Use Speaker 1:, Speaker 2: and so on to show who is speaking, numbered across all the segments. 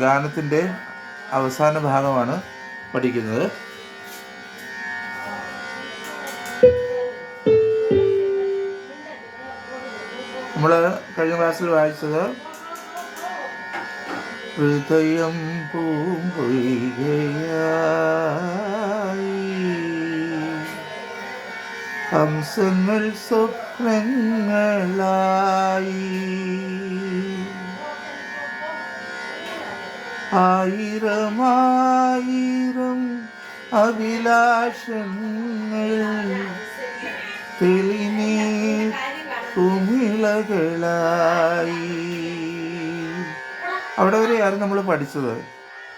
Speaker 1: ഗാനത്തിന്റെ അവസാന ഭാഗമാണ് പഠിക്കുന്നത്. നമ്മൾ കഴിഞ്ഞ ക്ലാസ്സിൽ വായിച്ചത് ഹൃദയം ഹംസങ്ങൾ സ്വപ്നങ്ങളായി. ആയിരമായിരം അഭിലാഷങ്ങൾ തെളിനീ കുമിളകളായി. അവിടെ വരെയായിരുന്നു നമ്മൾ പഠിച്ചത്?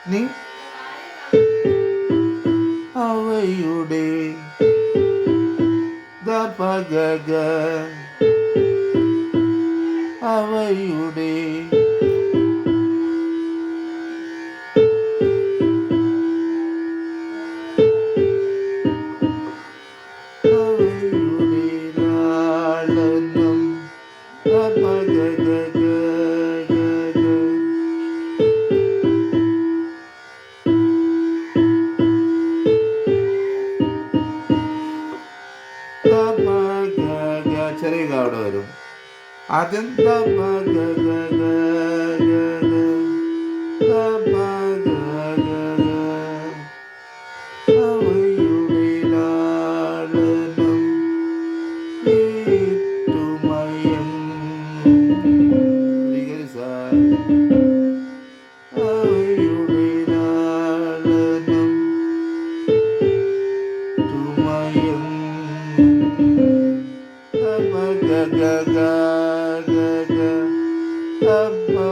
Speaker 1: നീ? അവയുടെ അവയുടെ വരും. ആദ്യം love.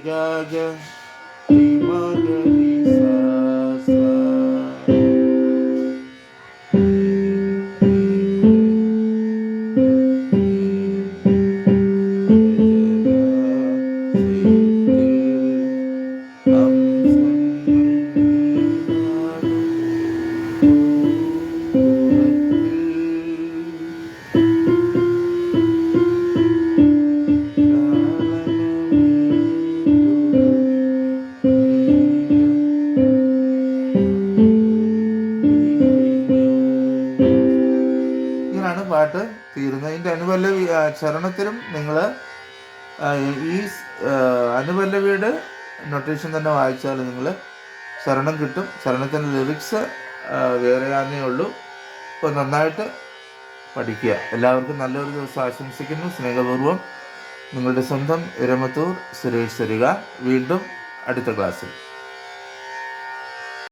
Speaker 1: Gaga, Lady Gaga. അനുപല്ലവി ചരണത്തിലും നിങ്ങൾ ഈ അനുപല്ലവിയുടെ നൊട്ടേഷൻ തന്നെ വായിച്ചാൽ നിങ്ങൾ ചരണം കിട്ടും. ചരണത്തിന്റെ ലിറിക്സ് വേറെയാന്നേ ഉള്ളൂ. അപ്പോൾ നന്നായിട്ട് പഠിക്കുക. എല്ലാവർക്കും നല്ലൊരു ദിവസം ആശംസിക്കുന്നു. സ്നേഹപൂർവം നിങ്ങളുടെ സ്വന്തം ഇരമത്തൂർ സുരേഷ് തരിക. വീണ്ടും അടുത്ത ക്ലാസ്സിൽ.